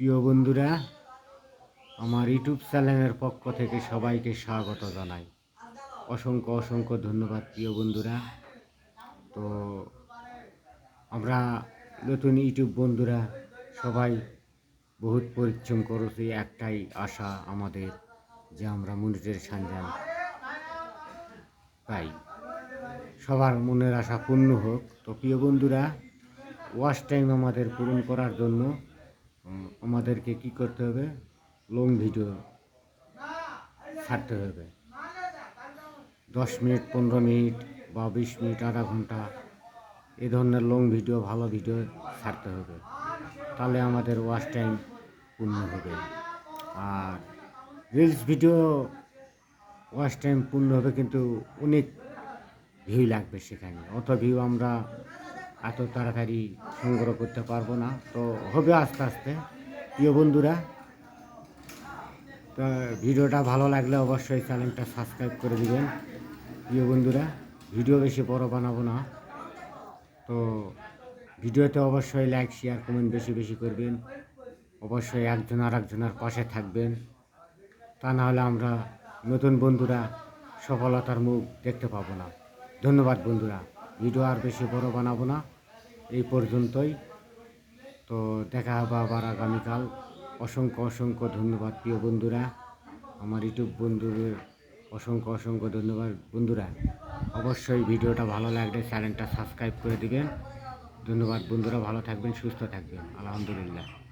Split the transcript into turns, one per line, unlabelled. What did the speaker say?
প্রিয় বন্ধুরা, আমার ইউটিউব চ্যানেলের পক্ষ থেকে সবাইকে স্বাগত জানাই। অসংখ্য অসংখ্য ধন্যবাদ প্রিয় বন্ধুরা। তো আমরা নতুন ইউটিউব বন্ধুরা সবাই বহুত পরিশ্রম করেছি, একটাই আশা আমাদের যে আমরা মনিটের সানজান পাই। সবার মনের আশা পূর্ণ হোক। তো প্রিয় বন্ধুরা, ওয়াশ টাইম আমাদের পূরণ করার জন্য আমাদেরকে কি করতে হবে? লং ভিডিও ছাড়তে হবে। দশ মিনিট, পনেরো মিনিট বা বিশ মিনিট, আধা ঘণ্টা এ ধরনের লং ভিডিও ভালো ভিডিও ছাড়তে হবে। তাহলে আমাদের ওয়াচ টাইম পূর্ণ হবে। আর রিলস ভিডিও ওয়াচ টাইম পূর্ণ হবে কিন্তু অনেক ভিউ লাগবে সেখানে। অত ভিউ আমরা এত তাড়াতাড়ি সংগ্রহ করতে পারব না। তো হবে আস্তে আস্তে। প্রিয় বন্ধুরা, তো ভিডিওটা ভালো লাগলে অবশ্যই চ্যানেলটা সাবস্ক্রাইব করে দিবেন। প্রিয় বন্ধুরা, ভিডিও বেশি বড় বানাবো না। তো ভিডিওতে অবশ্যই লাইক শেয়ার কমেন্ট বেশি বেশি করবেন। অবশ্যই একজন আর একজনের পাশে থাকবেন। তা না হলে আমরা নতুন বন্ধুরা সফলতার মুখ দেখতে পাবো না। ধন্যবাদ বন্ধুরা, ভিডিও আর বেশি বড় বানাবো না। এই পর্যন্তই। তো দেখা হবে আবার আগামীকাল। অসংখ্য অসংখ্য ধন্যবাদ, প্রিয় বন্ধুরা। আমার ইউটিউব বন্ধুদের অসংখ্য অসংখ্য ধন্যবাদ। বন্ধুরা, অবশ্যই ভিডিওটা ভালো লাগলে চ্যানেলটা সাবস্ক্রাইব করে দিবেন। ধন্যবাদ বন্ধুরা, ভালো থাকবেন, সুস্থ থাকবেন। আলহামদুলিল্লাহ।